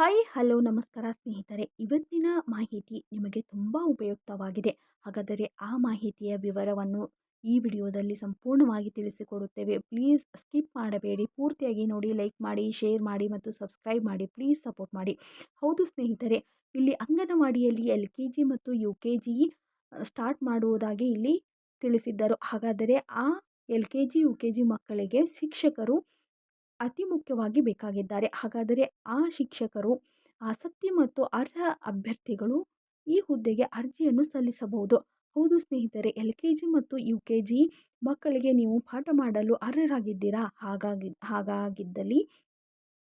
Hi, hello, ನಮಸ್ಕಾರ ಸ್ನೇಹಿತರೆ. ಇವತ್ತಿನ ಮಾಹಿತಿ ನಿಮಗೆ ತುಂಬ ಉಪಯುಕ್ತವಾಗಿದೆ. ಹಾಗಾದರೆ ಆ ಮಾಹಿತಿಯ ವಿವರವನ್ನು ಈ ವಿಡಿಯೋದಲ್ಲಿ ಸಂಪೂರ್ಣವಾಗಿ ತಿಳಿಸಿಕೊಡುತ್ತೇವೆ. ಪ್ಲೀಸ್ ಸ್ಕಿಪ್ ಮಾಡಬೇಡಿ. ಪೂರ್ತಿಯಾಗಿ ನೋಡಿ, ಲೈಕ್ ಮಾಡಿ, ಶೇರ್ ಮಾಡಿ ಮತ್ತು ಸಬ್ಸ್ಕ್ರೈಬ್ ಮಾಡಿ. ಪ್ಲೀಸ್ ಸಪೋರ್ಟ್ ಮಾಡಿ. ಹೌದು ಸ್ನೇಹಿತರೆ, ಇಲ್ಲಿ ಅಂಗನವಾಡಿಯಲ್ಲಿ ಎಲ್ ಕೆ ಜಿ ಮತ್ತು ಯು ಕೆ ಜಿ ಸ್ಟಾರ್ಟ್ ಮಾಡುವುದಾಗಿ ಇಲ್ಲಿ ತಿಳಿಸಿದ್ದರು. ಹಾಗಾದರೆ ಆ L K G, U K G ಮಕ್ಕಳಿಗೆ ಶಿಕ್ಷಕರು ಅತಿ ಮುಖ್ಯವಾಗಿ ಬೇಕಾಗಿದ್ದಾರೆ. ಹಾಗಾದರೆ ಆ ಶಿಕ್ಷಕರು, ಆಸಕ್ತಿ ಮತ್ತು ಅರ್ಹ ಅಭ್ಯರ್ಥಿಗಳು ಈ ಹುದ್ದೆಗೆ ಅರ್ಜಿಯನ್ನು ಸಲ್ಲಿಸಬಹುದು. ಹೌದು ಸ್ನೇಹಿತರೆ, ಎಲ್ ಕೆ ಜಿ ಮತ್ತು ಯು ಕೆ ಜಿ ಮಕ್ಕಳಿಗೆ ನೀವು ಪಾಠ ಮಾಡಲು ಅರ್ಹರಾಗಿದ್ದೀರಾ? ಹಾಗಾಗಿ, ಹಾಗಾಗಿದ್ದಲ್ಲಿ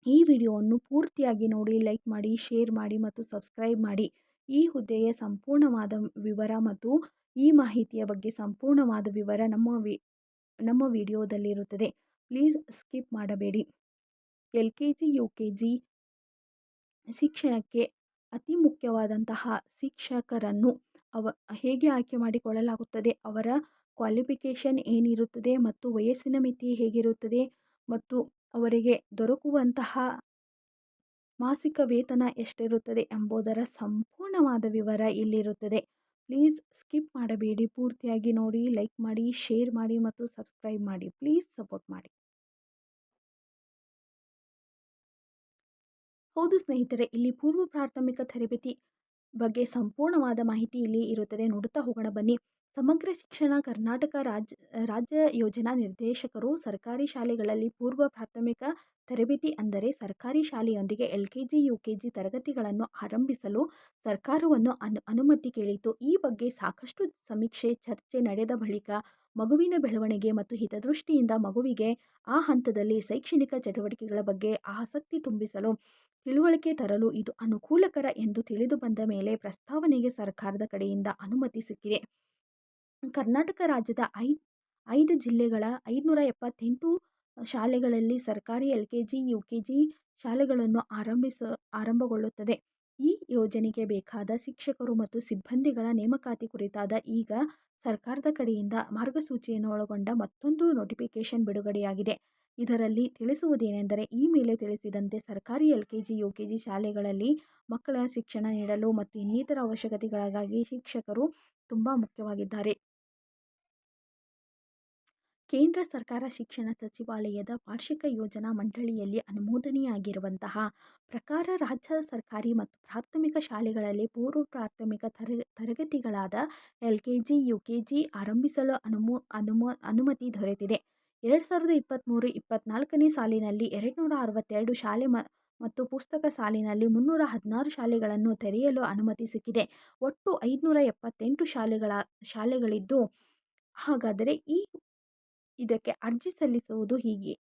ಈ ವಿಡಿಯೋವನ್ನು ಪೂರ್ತಿಯಾಗಿ ನೋಡಿ, ಲೈಕ್ ಮಾಡಿ, ಶೇರ್ ಮಾಡಿ ಮತ್ತು ಸಬ್ಸ್ಕ್ರೈಬ್ ಮಾಡಿ. ಈ ಹುದ್ದೆಯ ಸಂಪೂರ್ಣವಾದ ವಿವರ ಮತ್ತು ಈ ಮಾಹಿತಿಯ ಬಗ್ಗೆ ಸಂಪೂರ್ಣವಾದ ವಿವರ ನಮ್ಮ ವಿ, ನಮ್ಮ ವಿಡಿಯೋದಲ್ಲಿರುತ್ತದೆ. ಪ್ಲೀಸ್ ಸ್ಕಿಪ್ ಮಾಡಬೇಡಿ. L K G, U K G ಶಿಕ್ಷಣಕ್ಕೆ ಅತಿ ಮುಖ್ಯವಾದಂತಹ ಶಿಕ್ಷಕರನ್ನು ಅವ, ಹೇಗೆ ಆಯ್ಕೆ ಮಾಡಿಕೊಳ್ಳಲಾಗುತ್ತದೆ? ಅವರ ಕ್ವಾಲಿಫಿಕೇಷನ್ ಏನಿರುತ್ತದೆ ಮತ್ತು ವಯಸ್ಸಿನ ಮಿತಿ ಹೇಗಿರುತ್ತದೆ ಮತ್ತು ಅವರಿಗೆ ದೊರಕುವಂತಹ ಮಾಸಿಕ ವೇತನ ಎಷ್ಟಿರುತ್ತದೆ ಎಂಬುದರ ಸಂಪೂರ್ಣವಾದ ವಿವರ ಇಲ್ಲಿರುತ್ತದೆ. ಪ್ಲೀಸ್ ಸ್ಕಿಪ್ ಮಾಡಬೇಡಿ. ಪೂರ್ತಿಯಾಗಿ ನೋಡಿ, ಲೈಕ್ ಮಾಡಿ, ಶೇರ್ ಮಾಡಿ ಮತ್ತು ಸಬ್ಸ್ಕ್ರೈಬ್ ಮಾಡಿ. ಪ್ಲೀಸ್ ಸಪೋರ್ಟ್ ಮಾಡಿ. ಹೌದು ಸ್ನೇಹಿತರೆ, ಇಲ್ಲಿ ಪೂರ್ವ ಪ್ರಾಥಮಿಕ ತರಬೇತಿ ಬಗ್ಗೆ ಸಂಪೂರ್ಣವಾದ ಮಾಹಿತಿ ಇಲ್ಲಿ ಇರುತ್ತದೆ. ನೋಡುತ್ತಾ ಹೋಗೋಣ, ಬನ್ನಿ. ಸಮಗ್ರ ಶಿಕ್ಷಣ ಕರ್ನಾಟಕ ರಾಜ್ಯ ರಾಜ್ಯ ಯೋಜನಾ ನಿರ್ದೇಶಕರು ಸರ್ಕಾರಿ ಶಾಲೆಗಳಲ್ಲಿ ಪೂರ್ವ ಪ್ರಾಥಮಿಕ ತರಬೇತಿ ಅಂದರೆ ಸರ್ಕಾರಿ ಶಾಲೆಯೊಂದಿಗೆ L K G U K G ತರಗತಿಗಳನ್ನು ಆರಂಭಿಸಲು ಸರ್ಕಾರವನ್ನು ಅನು, ಅನುಮತಿ ಕೇಳಿತು ಈ ಬಗ್ಗೆ ಸಾಕಷ್ಟು ಸಮೀಕ್ಷೆ, ಚರ್ಚೆ ನಡೆದ ಬಳಿಕ ಮಗುವಿನ ಬೆಳವಣಿಗೆ ಮತ್ತು ಹಿತದೃಷ್ಟಿಯಿಂದ ಮಗುವಿಗೆ ಆ ಹಂತದಲ್ಲಿ ಶೈಕ್ಷಣಿಕ ಚಟುವಟಿಕೆಗಳ ಬಗ್ಗೆ ಆಸಕ್ತಿ ತುಂಬಿಸಲು ತಿಳುವಳಿಕೆ ತರಲು ಇದು ಅನುಕೂಲಕರ ಎಂದು ತಿಳಿದು ಬಂದ ಮೇಲೆ ಪ್ರಸ್ತಾವನೆಗೆ ಸರ್ಕಾರದ ಕಡೆಯಿಂದ ಅನುಮತಿ ಸಿಕ್ಕಿದೆ. ಕರ್ನಾಟಕ ರಾಜ್ಯದ ಐ, ಐದು ಜಿಲ್ಲೆಗಳ ಐದುನೂರ ಎಪ್ಪತ್ತೆಂಟು ಶಾಲೆಗಳಲ್ಲಿ ಸರ್ಕಾರಿ L K G U K G ಶಾಲೆಗಳನ್ನು ಆರಂಭಿಸ, ಆರಂಭಗೊಳ್ಳುತ್ತದೆ. ಈ ಯೋಜನೆಗೆ ಬೇಕಾದ ಶಿಕ್ಷಕರು ಮತ್ತು ಸಿಬ್ಬಂದಿಗಳ ನೇಮಕಾತಿ ಕುರಿತಾದ ಈಗ ಸರ್ಕಾರದ ಕಡೆಯಿಂದ ಮಾರ್ಗಸೂಚಿಯನ್ನು ಒಳಗೊಂಡ ಮತ್ತೊಂದು ನೋಟಿಫಿಕೇಶನ್ ಬಿಡುಗಡೆಯಾಗಿದೆ. ಇದರಲ್ಲಿ ತಿಳಿಸುವುದೇನೆಂದರೆ, ಈ ಮೇಲೆ ತಿಳಿಸಿದಂತೆ ಸರ್ಕಾರಿ ಎಲ್ ಕೆ ಶಾಲೆಗಳಲ್ಲಿ ಮಕ್ಕಳ ಶಿಕ್ಷಣ ನೀಡಲು ಮತ್ತು ಇನ್ನಿತರ ಅವಶ್ಯಕತೆಗಳಿಗಾಗಿ ಶಿಕ್ಷಕರು ತುಂಬ ಮುಖ್ಯವಾಗಿದ್ದಾರೆ. ಕೇಂದ್ರ ಸರ್ಕಾರ ಶಿಕ್ಷಣ ಸಚಿವಾಲಯದ ವಾರ್ಷಿಕ ಯೋಜನಾ ಮಂಡಳಿಯಲ್ಲಿ ಅನುಮೋದನೆಯಾಗಿರುವಂತಹ ಪ್ರಕಾರ ರಾಜ್ಯ ಸರ್ಕಾರಿ ಮತ್ತು ಪ್ರಾಥಮಿಕ ಶಾಲೆಗಳಲ್ಲಿ ಪೂರ್ವ ಪ್ರಾಥಮಿಕ ತರ ತರಗತಿಗಳಾದ L K G U K G ಆರಂಭಿಸಲು ಅನುಮೋ ಅನುಮೋ, ಅನುಮತಿ ದೊರೆತಿದೆ. ಎರಡು ಸಾವಿರದ ಇಪ್ಪತ್ತ್ಮೂರು ಇಪ್ಪತ್ತ್ನಾಲ್ಕನೇ ಸಾಲಿನಲ್ಲಿ ಎರಡುನೂರ ಅರವತ್ತೆರಡು ಶಾಲೆ ಮ, ಮತ್ತು ಪುಸ್ತಕ ಸಾಲಿನಲ್ಲಿ ಮುನ್ನೂರ ಹದಿನಾರು ಶಾಲೆಗಳನ್ನು ತೆರೆಯಲು ಅನುಮತಿ ಸಿಕ್ಕಿದೆ. ಒಟ್ಟು ಐದುನೂರ ಎಪ್ಪತ್ತೆಂಟು ಶಾಲೆಗಳ, ಶಾಲೆಗಳಿದ್ದು, ಹಾಗಾದರೆ ಈ ಇದಕ್ಕೆ ಅರ್ಜಿ ಸಲ್ಲಿಸುವುದು ಹೀಗೆ.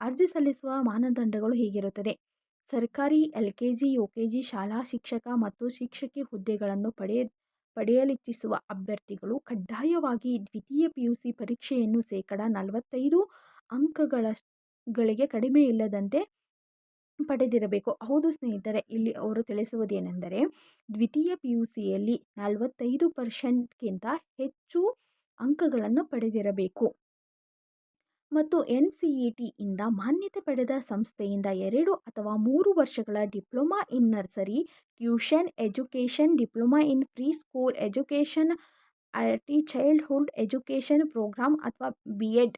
ಅರ್ಜಿ ಸಲ್ಲಿಸುವ ಮಾನದಂಡಗಳು ಹೀಗಿರುತ್ತದೆ. ಸರ್ಕಾರಿ L K G U K G ಶಾಲಾ ಶಿಕ್ಷಕ ಮತ್ತು ಶಿಕ್ಷಕಿ ಹುದ್ದೆಗಳನ್ನು ಪಡೆಯ ಪಡೆಯಲಿಚ್ಛಿಸುವ ಅಭ್ಯರ್ಥಿಗಳು ಕಡ್ಡಾಯವಾಗಿ ದ್ವಿತೀಯ ಪಿ ಯು ಸಿ ಪರೀಕ್ಷೆಯನ್ನು ಶೇಕಡ ನಲವತ್ತೈದು ಅಂಕಗಳ ಗಳಿಗೆ ಕಡಿಮೆ ಇಲ್ಲದಂತೆ ಪಡೆದಿರಬೇಕು. ಹೌದು ಸ್ನೇಹಿತರೆ, ಇಲ್ಲಿ ಅವರು ತಿಳಿಸುವುದೇನೆಂದರೆ, ದ್ವಿತೀಯ ಪಿ ಯು ಸಿಯಲ್ಲಿ ನಲವತ್ತೈದು ಪರ್ಸೆಂಟ್ಗಿಂತ ಹೆಚ್ಚು ಅಂಕಗಳನ್ನು ಪಡೆದಿರಬೇಕು. ಮತ್ತು ಎನ್ ಸಿ ಇ ಟಿಯಿಂದ ಮಾನ್ಯತೆ ಪಡೆದ ಸಂಸ್ಥೆಯಿಂದ ಎರಡು ಅಥವಾ ಮೂರು ವರ್ಷಗಳ diploma in nursery, tuition, education, diploma in pre school education T, childhood education programme ಅಥವಾ ಬಿ ಎಡ್.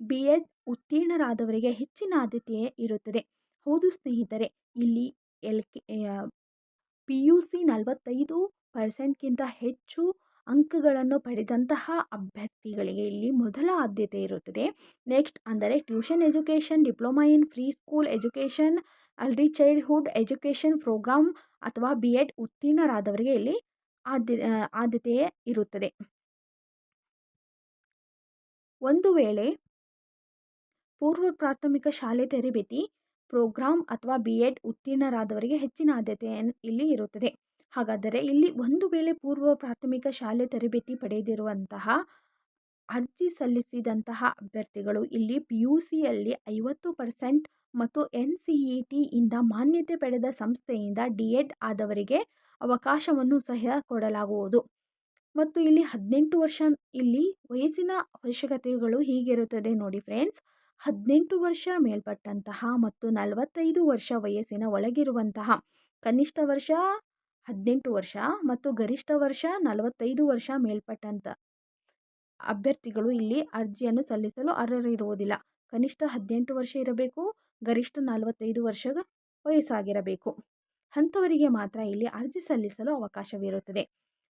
ಬಿ ಎಡ್ ಉತ್ತೀರ್ಣರಾದವರಿಗೆ ಹೆಚ್ಚಿನ ಆದ್ಯತೆ ಇರುತ್ತದೆ. ಹೌದು ಸ್ನೇಹಿತರೆ, ಇಲ್ಲಿ L K P U C ನಲವತ್ತೈದು ಪರ್ಸೆಂಟ್ಗಿಂತ ಹೆಚ್ಚು ಅಂಕಗಳನ್ನು ಪಡೆದಂತಹ ಅಭ್ಯರ್ಥಿಗಳಿಗೆ ಇಲ್ಲಿ ಮೊದಲ ಆದ್ಯತೆ ಇರುತ್ತದೆ. ನೆಕ್ಸ್ಟ್ ಅಂದರೆ tuition education, diploma in pre school education, early childhood education programme ಅಥವಾ ಬಿ ಎಡ್ ಉತ್ತೀರ್ಣರಾದವರಿಗೆ ಇಲ್ಲಿ ಆದ್ಯ ಆದ್ಯತೆ ಇರುತ್ತದೆ. ಒಂದು ವೇಳೆ ಪೂರ್ವ ಪ್ರಾಥಮಿಕ ಶಾಲೆ ತರಬೇತಿ, ಪ್ರೋಗ್ರಾಮ್ ಅಥವಾ ಬಿ ಎಡ್ ಉತ್ತೀರ್ಣರಾದವರಿಗೆ ಹೆಚ್ಚಿನ ಆದ್ಯತೆ ಇಲ್ಲಿ ಇರುತ್ತದೆ. ಹಾಗಾದರೆ ಇಲ್ಲಿ ಒಂದು ವೇಳೆ ಪೂರ್ವ ಪ್ರಾಥಮಿಕ ಶಾಲೆ ತರಬೇತಿ ಪಡೆದಿರುವಂತಹ ಅರ್ಜಿ ಸಲ್ಲಿಸಿದಂತಹ ಅಭ್ಯರ್ಥಿಗಳು ಇಲ್ಲಿ ಪಿ ಯು ಸಿಯಲ್ಲಿ ಐವತ್ತು ಪರ್ಸೆಂಟ್ ಮತ್ತು ಎನ್ ಸಿ ಇ ಟಿಯಿಂದ ಮಾನ್ಯತೆ ಪಡೆದ ಸಂಸ್ಥೆಯಿಂದ ಡಿ ಎಡ್ ಆದವರಿಗೆ ಅವಕಾಶವನ್ನು ಸಹ ಕೊಡಲಾಗುವುದು. ಮತ್ತು ಇಲ್ಲಿ ಹದಿನೆಂಟು ವರ್ಷ ಇಲ್ಲಿ ವಯಸ್ಸಿನ ಅವಶ್ಯಕತೆಗಳು ಹೀಗಿರುತ್ತದೆ ನೋಡಿ ಫ್ರೆಂಡ್ಸ್. ಹದಿನೆಂಟು ವರ್ಷ ಮೇಲ್ಪಟ್ಟಂತಹ ಮತ್ತು ನಲವತ್ತೈದು ವರ್ಷ ವಯಸ್ಸಿನ ಒಳಗಿರುವಂತಹ ಕನಿಷ್ಠ ವರ್ಷ ಹದಿನೆಂಟು ವರ್ಷ ಮತ್ತು ಗರಿಷ್ಠ ವರ್ಷ ನಲವತ್ತೈದು ವರ್ಷ ಮೇಲ್ಪಟ್ಟಂತ ಅಭ್ಯರ್ಥಿಗಳು ಇಲ್ಲಿ ಅರ್ಜಿಯನ್ನು ಸಲ್ಲಿಸಲು ಅರ್ಹರಿರುವುದಿಲ್ಲ. ಕನಿಷ್ಠ ಹದಿನೆಂಟು ವರ್ಷ ಇರಬೇಕು, ಗರಿಷ್ಠ ನಲವತ್ತೈದು ವರ್ಷ ವಯಸ್ಸಾಗಿರಬೇಕು. ಅಂಥವರಿಗೆ ಮಾತ್ರ ಇಲ್ಲಿ ಅರ್ಜಿ ಸಲ್ಲಿಸಲು ಅವಕಾಶವಿರುತ್ತದೆ.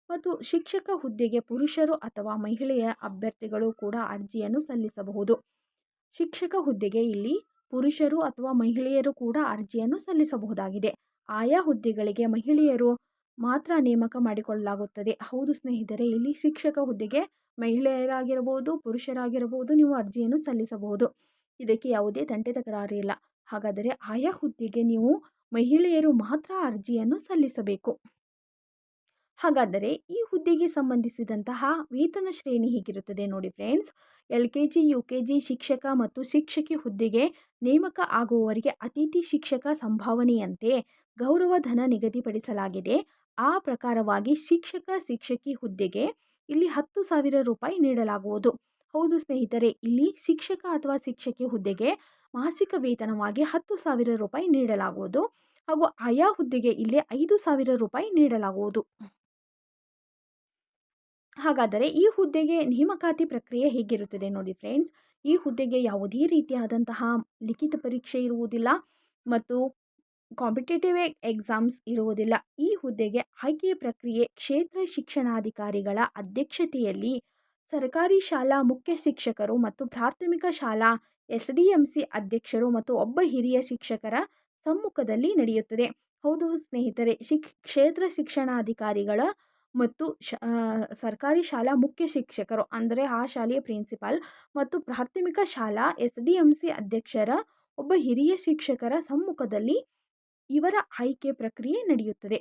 ಮತ್ತು ಶಿಕ್ಷಕ ಹುದ್ದೆಗೆ ಪುರುಷರು ಅಥವಾ ಮಹಿಳೆಯ ಅಭ್ಯರ್ಥಿಗಳು ಕೂಡ ಅರ್ಜಿಯನ್ನು ಸಲ್ಲಿಸಬಹುದು. ಶಿಕ್ಷಕ ಹುದ್ದೆಗೆ ಇಲ್ಲಿ ಪುರುಷರು ಅಥವಾ ಮಹಿಳೆಯರು ಕೂಡ ಅರ್ಜಿಯನ್ನು ಸಲ್ಲಿಸಬಹುದಾಗಿದೆ. ಆಯಾ ಹುದ್ದೆಗಳಿಗೆ ಮಹಿಳೆಯರು ಮಾತ್ರ ನೇಮಕ ಮಾಡಿಕೊಳ್ಳಲಾಗುತ್ತದೆ. ಹೌದು ಸ್ನೇಹಿತರೆ, ಇಲ್ಲಿ ಶಿಕ್ಷಕ ಹುದ್ದೆಗೆ ಮಹಿಳೆಯರಾಗಿರಬಹುದು, ಪುರುಷರಾಗಿರಬಹುದು, ನೀವು ಅರ್ಜಿಯನ್ನು ಸಲ್ಲಿಸಬಹುದು. ಇದಕ್ಕೆ ಯಾವುದೇ ತಂಟೆ ತಕರಾರು ಇಲ್ಲ. ಹಾಗಾದರೆ ಆಯಾ ಹುದ್ದೆಗೆ ನೀವು ಮಹಿಳೆಯರು ಮಾತ್ರ ಅರ್ಜಿಯನ್ನು ಸಲ್ಲಿಸಬೇಕು. ಹಾಗಾದರೆ ಈ ಹುದ್ದೆಗೆ ಸಂಬಂಧಿಸಿದಂತಹ ವೇತನ ಶ್ರೇಣಿ ಹೀಗಿರುತ್ತದೆ ನೋಡಿ friends L K G, U K G ಶಿಕ್ಷಕ ಮತ್ತು ಶಿಕ್ಷಕಿ ಹುದ್ದೆಗೆ ನೇಮಕ ಆಗುವವರಿಗೆ ಅತಿಥಿ ಶಿಕ್ಷಕ ಸಂಭಾವನೆಯಂತೆ ಗೌರವಧನ ನಿಗದಿಪಡಿಸಲಾಗಿದೆ. ಆ ಪ್ರಕಾರವಾಗಿ ಶಿಕ್ಷಕ ಶಿಕ್ಷಕಿ ಹುದ್ದೆಗೆ ಇಲ್ಲಿ ಹತ್ತು ಸಾವಿರ ರೂಪಾಯಿ ನೀಡಲಾಗುವುದು. ಹೌದು ಸ್ನೇಹಿತರೆ, ಇಲ್ಲಿ ಶಿಕ್ಷಕ ಅಥವಾ ಶಿಕ್ಷಕಿ ಹುದ್ದೆಗೆ ಮಾಸಿಕ ವೇತನವಾಗಿ ಹತ್ತು ಸಾವಿರ ರೂಪಾಯಿ ನೀಡಲಾಗುವುದು ಹಾಗೂ ಆಯಾ ಹುದ್ದೆಗೆ ಇಲ್ಲಿ ಐದು ಸಾವಿರ ರೂಪಾಯಿ ನೀಡಲಾಗುವುದು. ಹಾಗಾದರೆ ಈ ಹುದ್ದೆಗೆ ನೇಮಕಾತಿ ಪ್ರಕ್ರಿಯೆ ಹೇಗಿರುತ್ತದೆ ನೋಡಿ ಫ್ರೆಂಡ್ಸ್ ಈ ಹುದ್ದೆಗೆ ಯಾವುದೇ ರೀತಿಯಾದಂತಹ ಲಿಖಿತ ಪರೀಕ್ಷೆ ಇರುವುದಿಲ್ಲ ಮತ್ತು ಕಾಂಪಿಟೇಟಿವ್ ಎಕ್ಸಾಮ್ಸ್ ಇರುವುದಿಲ್ಲ. ಈ ಹುದ್ದೆಗೆ ಆಯ್ಕೆ ಪ್ರಕ್ರಿಯೆ ಕ್ಷೇತ್ರ ಶಿಕ್ಷಣಾಧಿಕಾರಿಗಳ ಅಧ್ಯಕ್ಷತೆಯಲ್ಲಿ ಸರ್ಕಾರಿ ಶಾಲಾ ಮುಖ್ಯ ಶಿಕ್ಷಕರು ಮತ್ತು ಪ್ರಾಥಮಿಕ ಶಾಲಾ ಎಸ್ ಡಿ ಎಂ ಸಿ ಅಧ್ಯಕ್ಷರು ಮತ್ತು ಒಬ್ಬ ಹಿರಿಯ ಶಿಕ್ಷಕರ ಸಮ್ಮುಖದಲ್ಲಿ ನಡೆಯುತ್ತದೆ. ಹೌದು ಸ್ನೇಹಿತರೆ, ಶಿಕ್, ಕ್ಷೇತ್ರ ಶಿಕ್ಷಣಾಧಿಕಾರಿಗಳ ಮತ್ತು ಶ ಸರ್ಕಾರಿ ಶಾಲಾ ಮುಖ್ಯ ಶಿಕ್ಷಕರು ಅಂದರೆ ಆ ಶಾಲೆಯ ಪ್ರಿನ್ಸಿಪಾಲ್ ಮತ್ತು ಪ್ರಾಥಮಿಕ ಶಾಲಾ ಎಸ್ ಡಿ ಎಂ ಸಿ ಅಧ್ಯಕ್ಷರ, ಒಬ್ಬ ಹಿರಿಯ ಶಿಕ್ಷಕರ ಸಮ್ಮುಖದಲ್ಲಿ ಇವರ ಆಯ್ಕೆ ಪ್ರಕ್ರಿಯೆ ನಡೆಯುತ್ತದೆ.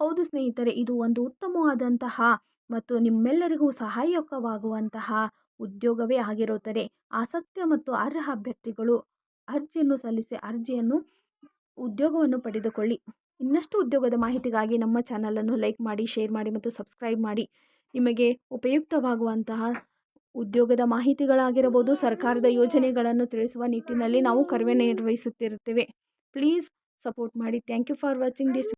ಹೌದು ಸ್ನೇಹಿತರೆ, ಇದು ಒಂದು ಉತ್ತಮವಾದಂತಹ ಮತ್ತು ನಿಮ್ಮೆಲ್ಲರಿಗೂ ಸಹಾಯಕವಾಗುವಂತಹ ಉದ್ಯೋಗವೇ ಆಗಿರುತ್ತದೆ. ಆಸಕ್ತ ಮತ್ತು ಅರ್ಹ ಅಭ್ಯರ್ಥಿಗಳು ಅರ್ಜಿಯನ್ನು ಸಲ್ಲಿಸಿ, ಅರ್ಜಿಯನ್ನು ಉದ್ಯೋಗವನ್ನು ಪಡೆದುಕೊಳ್ಳಿ. ಇನ್ನಷ್ಟು ಉದ್ಯೋಗದ ಮಾಹಿತಿಗಾಗಿ ನಮ್ಮ ಚಾನಲನ್ನು ಲೈಕ್ ಮಾಡಿ, ಶೇರ್ ಮಾಡಿ ಮತ್ತು ಸಬ್ಸ್ಕ್ರೈಬ್ ಮಾಡಿ. ನಿಮಗೆ ಉಪಯುಕ್ತವಾಗುವಂತಹ ಉದ್ಯೋಗದ ಮಾಹಿತಿಗಳಾಗಿರಬಹುದು, ಸರ್ಕಾರದ ಯೋಜನೆಗಳನ್ನು ತಿಳಿಸುವ ನಿಟ್ಟಿನಲ್ಲಿ ನಾವು ಕಾರ್ಯನಿರ್ವಹಿಸುತ್ತಿರುತ್ತೇವೆ ಪ್ಲೀಸ್ ಸಪೋರ್ಟ್ ಮಾಡಿ. Thank you for watching this